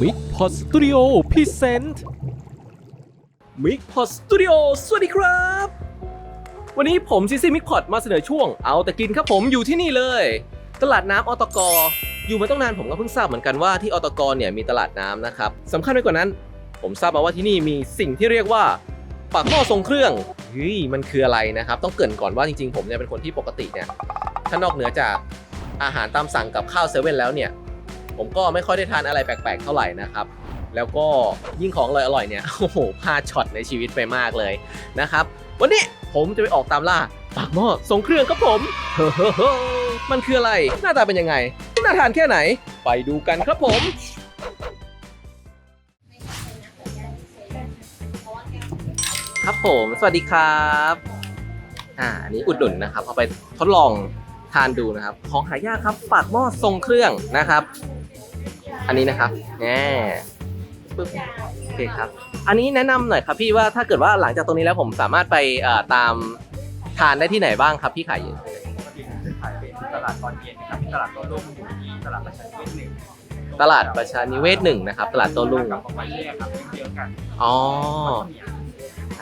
มิกพอดสตูดิโอพรีเซนต์มิกพอดสตูดิโอสวัสดีครับ วันนี้ผมซีซี่มิกพอดมาเสนอช่วงเอาแต่กินครับผมอยู่ที่นี่เลย ตลาดน้ำอตกอยู่มาตั้งนานผมก็เพิ่งทราบเหมือนกันว่าที่อตกเนี่ยมีตลาดน้ำนะครับสำคัญไปกว่านั้น ผมทราบมาว่าที่นี่มีสิ่งที่เรียกว่าปากหม้อทรงเครื่องเฮ้ยมันคืออะไรนะครับ ต้องเกรินก่อนว่าจริงๆ ผมเนี่ยเป็นคนที่ปกติเนี่ยถ้านอกเหนือจาก อาหารตามสั่งกับข้าวเซเว่นแล้วเนี่ย ผมก็ไม่ค่อยได้ทานอะไรแปลกๆ เท่าไหร่นะครับแล้วก็ยิ่งของอร่อยๆเนี่ยโอ้โหพลาดช็อตในชีวิตไปมากเลยนะครับวันนี้ผมจะไปออกตามล่าปากหม้อทรงเครื่องครับผมเฮ้อๆมันคืออะไร หน้าตาเป็นยังไง น่าทานแค่ไหน ไปดูกันครับผมครับผม สวัสดีครับ อ่าอันนี้อุดหนุนนะครับ เอาไปทดลอง ทานดูนะครับ ของหายากครับปากหม้อทรงเครื่องนะครับ อันนี้นะครับแง่ปึ๊บโอเคครับ อันนี้แนะนำหน่อยครับพี่ว่าถ้าเกิดว่าหลังจากตรงนี้แล้วผมสามารถไปเอ่อตามทานได้ที่ไหนบ้างครับพี่ขายอยู่ปกติผมจะขายเป็นตลาดตอนเย็นนะครับที่ตลาดโต้รุ่งอยู่ที่ตลาดประชานิเวศหนึ่งตลาดประชานิเวศหนึ่งนะครับ ตลาดโต้รุ่งกับของไว้แยกครับเดียวกันอ๋อ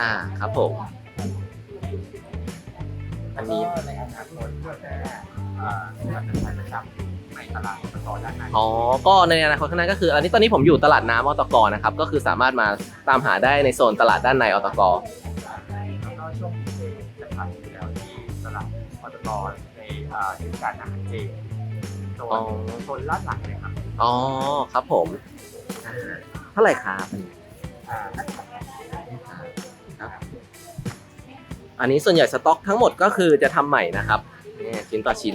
อ่าครับผม อันนี้ก็ในอนาคตก็จะอ่าเราจะใช้ประจำในตลาดต่อด้านในอ๋อ ก็ในอนาคตข้างหน้าก็คือ อันนี้ตอนนี้ผมอยู่ตลาดน้ำอตกนะครับ ก็คือสามารถมาตามหาได้ในโซนตลาดด้านในอตกแล้วก็ช่วงพิเศษจะขายอยู่แล้วที่ตลาดปตทในอ่าเทศกาลอาหารเจโซอ๋อนโซนลาดหลังเลยครับ อ๋อ ครับผมอ่าเท่าไหร่ครับอ่า อันนี้ส่วนใหญ่สต็อกทั้งหมดก็คือจะทำใหม่นะครับนี่ชิ้นต่อชิ้น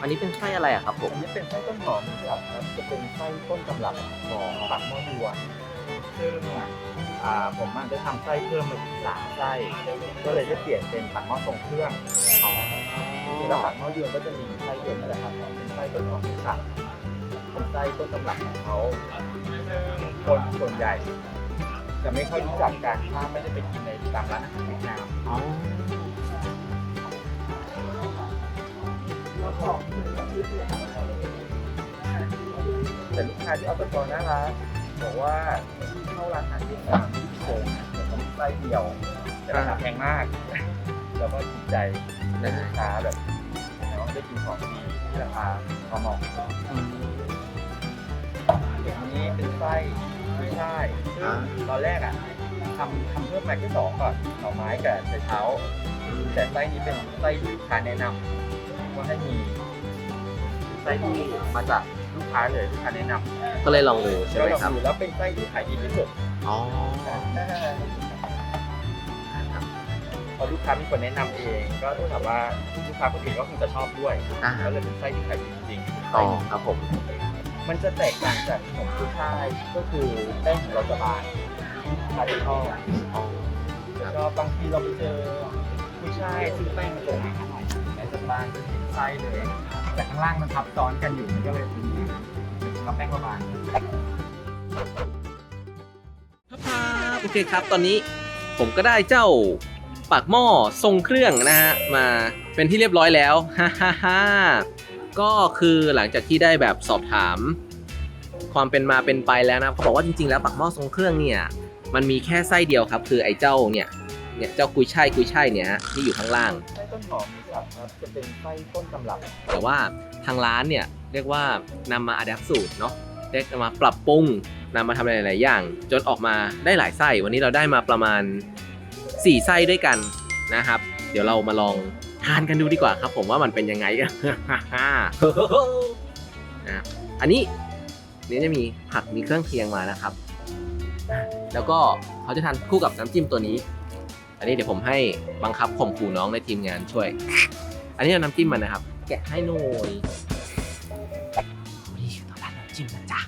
อันนี้เป็นไส้อะไรอะครับผม อันนี้เป็นไส้ต้นหอมครับครับจะเป็นไส้ต้นตำรับของปักหม้อดวนซึ่งอ่าผมอาจจะทำไส้เพิ่มมาอีกสามไส้ ก็เลยได้เปลี่ยนเป็นปักหม้อทรงเครื่องอ๋อแล้วปักหม้อยวนก็จะมีไส้เดียวนั่นแหละครับเป็นไส้ต้นหอมหมูสับเป็นไส้ต้นตำรับของเขาคนส่วนใหญ่จะไม่ค่อยรู้จักกันถ้าไม่ได้ไปกินในตามร้านอาหารเวียดนาม แต่ลูกค้าที่เอาตะกอนน่ารักบอกว่าเข้าร้านอาหารเวียดนามที่โกงแต่ต้องไส้เดียวแต่ราคาแพงมาก แล้วก็จิตใจได้ลูกค้าแบบน้องได้กินของดีที่ราคาพอเหมาะอืมอย่างนี้เป็นไส้ไม่ใช่ซึ่งตอนแรกอะทำทำเพิ่มมาแค่สองก่อนหน่อไม้กับใส่เท้า แต่ไส้นี้เป็นไส้ที่ลูกค้าแนะนำ ว่าให้มีไส้ที่มาจากลูกค้าเลยลูกค้าแนะนำก็เลยลองดูใช่ไหมก็ลองครับดูแล้วเป็นไส้ที่ขายดีที่สุดอ๋อ พอลูกค้ามีคนแนะนำเอง ก็ต้องถามว่าลูกค้าคนอื่นก็คงจะชอบด้วยอ่า ก็เลยเป็นไส้ที่ขายดีจริงๆอ๋อครับผม มันจะแตกต่างจากขนมกุ้ยช่ายก็คือแป้งของเราจะบางขายชอบ อ๋อ แล้วก็บางทีเราไปเจอกุ้ยช่ายซึ่งแป้งมันจะหนาหน่อยแม้จะ บางจะเห็นไส้เลย แต่ข้างล่างมันทับซ้อนกันอยู่มันก็เลยเป็นเราแป้งบางโอเคครับตอนนี้ผมก็ได้เจ้าปากหม้อทรงเครื่องนะฮะมาเป็นที่เรียบร้อยแล้วฮ่าฮ่าฮ่าก็คือหลังจากที่ได้แบบสอบถาม ความเป็นมาเป็นไปแล้วนะเขาบอกว่าจริง ๆ แล้วปากหม้อทรงเครื่องเนี่ยมันมีแค่ไส้เดียวครับ คือไอ้เจ้าเนี่ยเนี่ยเจ้ากุยช่ายกุยช่ายเนี่ยฮะที่อยู่ข้างล่าง ไส้ต้นหอม ครับจะเป็นไส้ต้นตำรับ แต่ว่าทางร้านเนี่ยเรียกว่านำมาอัดแอปสูตรเนาะได้มาปรับปรุงนำมาทำหลายๆอย่าง จนออกมาได้หลายไส้ วันนี้เราได้มาประมาณ 4 ไส้ด้วยกันนะครับ เดี๋ยวเรามาลองทานกันดูดีกว่าครับผมว่ามันเป็นยังไง นะครับอันนี้เนี่จะมีผักมีเครื่องเคียงมานะครับ แล้วก็เขาจะทานคู่กับน้ำจิ้มตัวนี้ อันนี้เดี๋ยวผมให้บังคับข่มขู่น้องในทีมงานช่วย อันนี้เอาน้ำจิ้มมันนะครับ แกะให้หน่อยนี่คือตัวร้านน้ำจิ้มนะจ๊ะ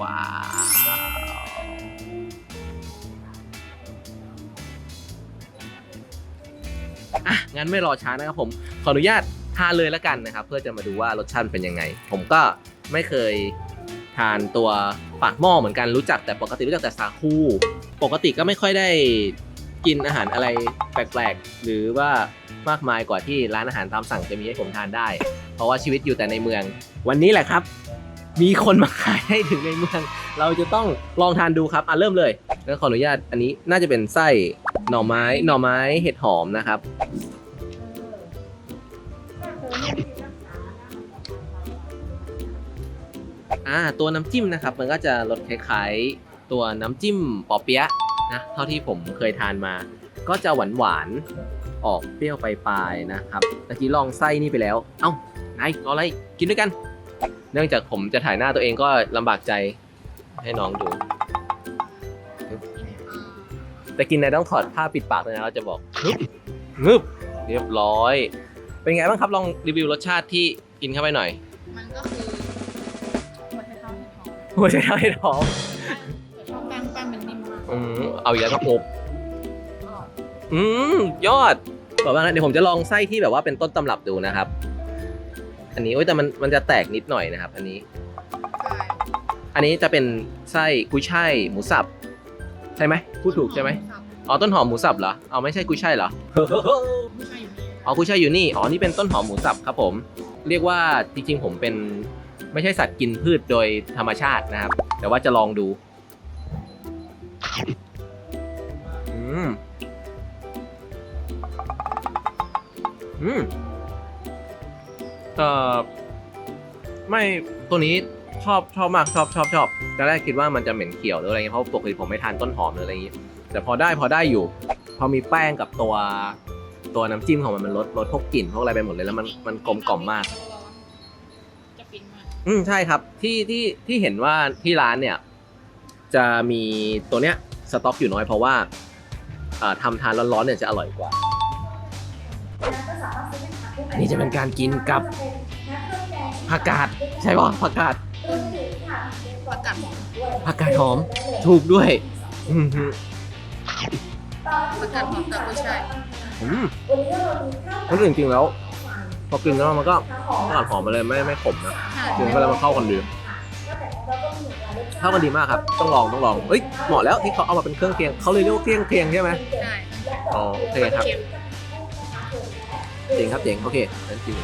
ว้าว อะ งั้นไม่รอช้านะครับผม ขออนุญาตทานเลยแล้วกันนะครับ เพื่อจะมาดูว่ารสชาติเป็นยังไง ผมก็ไม่เคย ทานตัวปากหม้อเหมือนกันรู้จักแต่ปกติรู้จักแต่สาคูปกติก็ไม่ค่อยได้กินอาหารอะไรแปลกๆ หรือว่ามากมายกว่าที่ร้านอาหารตามสั่งจะมีให้ผมทานได้ เพราะว่าชีวิตอยู่แต่ในเมือง วันนี้แหละครับ มีคนมาขายให้ถึงในเมือง เราจะต้องลองทานดูครับอะเริ่มเลยแล้วขออนุญาตอันนี้น่าจะเป็นไส้หน่อไม้หน่อไม้เห็ดหอมนะครับ อ่าตัวน้ำจิ้มนะครับมันก็จะรสคล้ายๆ ตัวน้ำจิ้มปอเปี๊ยะนะเท่าที่ผมเคยทานมา ก็จะหวานหวานๆออกเปรี้ยวปลายๆนะครับตะกี้ลองไส้นี่ไปแล้ว เอ้านายรออะไรกินด้วยกัน เนื่องจากผมจะถ่ายหน้าตัวเองก็ลำบากใจให้น้องดูแต่กินนายต้องถอดผ้าปิดปากเลยนะเราจะบอกงึบงึบเรียบร้อย เป็นไงบ้างครับลองรีวิวรสชาติที่กินเข้าไปหน่อย หัวไชเท้าเห็ดหอมหัวใจเท้าให้ท้องแต่ชอบแป้งแป้งมันนิ่มมากอืมเอาอีกแล้วก็งบอืมยอดบอกว่านะเดี๋ยวผมจะลองไส้ที่แบบว่าเป็นต้นตำรับดูนะครับ อันนี้โอ้ยแต่มันมันจะแตกนิดหน่อยนะครับ อันนี้ใช่อันนี้จะเป็นไส้กุ้ยช่ายหมูสับใช่ไหมพูดถูกใช่ไหมอ๋อต้นหอมหมูสับเหรอเอาไม่ใช่กุ้ยช่ายเหรอ ไม่ใช่อยู่นี่อ๋อกุ้ยช่ายอยู่นี่ อ๋อ นี่เป็นต้นหอมหมูสับครับผม เรียกว่าจริงๆผมเป็น ไม่ใช่สัตว์กินพืชโดยธรรมชาตินะครับ แต่ว่าจะลองดู อืม อืม เอ่อ ไม่ตัวนี้ชอบชอบมากชอบชอบชอบตอนแรกคิดว่ามันจะเหม็นเขียวหรืออะไรเงี้ยเพราะปกติผมไม่ทานต้นหอมหรืออะไรอย่างงี้ แต่พอได้พอได้อยู่ พอมีแป้งกับตัวตัวน้ำจิ้มของมันมันลดลดพวกกลิ่นพวกอะไรไปหมดเลยแล้วมันมันกลมกล่อมมากจะฟินมาก อืมใช่ครับที่ที่ที่เห็นว่าที่ร้านเนี่ย จะมีตัวเนี้ยสต็อกอยู่น้อยเพราะว่าเอ่อทำทานร้อนๆเนี่ยจะอร่อยกว่า อันนี้จะเป็นการกินกับผักกาดใช่ป่ะผักกาดประกาศหอมผักกาดหอมถูกด้วยอืมฮึประกาศหอมกับกุ้ยช่ายอืมมันจริงๆแล้วพอกินแล้วมันก็ผักกาดหอมมาเลยไม่ไม่ขมนะ ใช่กินก็เลยมันเข้ากันดีเข้ากันดีมากครับ ต้องลองต้องลองเอ้ยเหมาะแล้วที่เขาเอามาเป็นเครื่องเคียงเขาเลยเรียกว่าเครื่องเคียงใช่ไหมใช่อ๋อโอเคครับเค็มเจ๋งครับเจ๋งโอเคงั้นกิน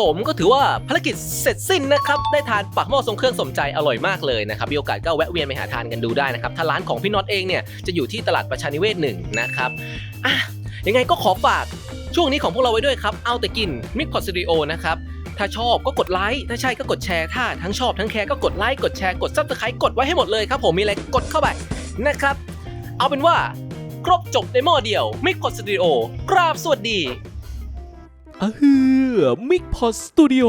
ผมก็ถือว่าภารกิจเสร็จสิ้นนะครับ ได้ทานปักหม้อทรงเครื่องสมใจอร่อยมากเลยนะครับมีโอกาสก็แวะเวียนไปหาทานกันดูได้นะครับถ้าร้านของพี่น็อตเองเนี่ยจะอยู่ที่ตลาดประชานิเวศหนึ่งนะครับอะยังไงก็ขอฝากช่วงนี้ของพวกเราไว้ด้วยครับเอาแต่กินมิกพอดสตูดิโอนะครับถ้าชอบก็กดไลค์ ถ้าใช่ก็กดแชร์ ถ้าทั้งชอบทั้งแคร์ก็กดไลค์ กดแชร์ กดซับสไครต์กดไว้ให้หมดเลยครับผมมีอะไรกดเข้าไปนะครับ เอาเป็นว่า ครบจบในหม้อเดียวมิกพอดสตูดิโอ กราบสวัสดี เออมิกพอสตูดิโอ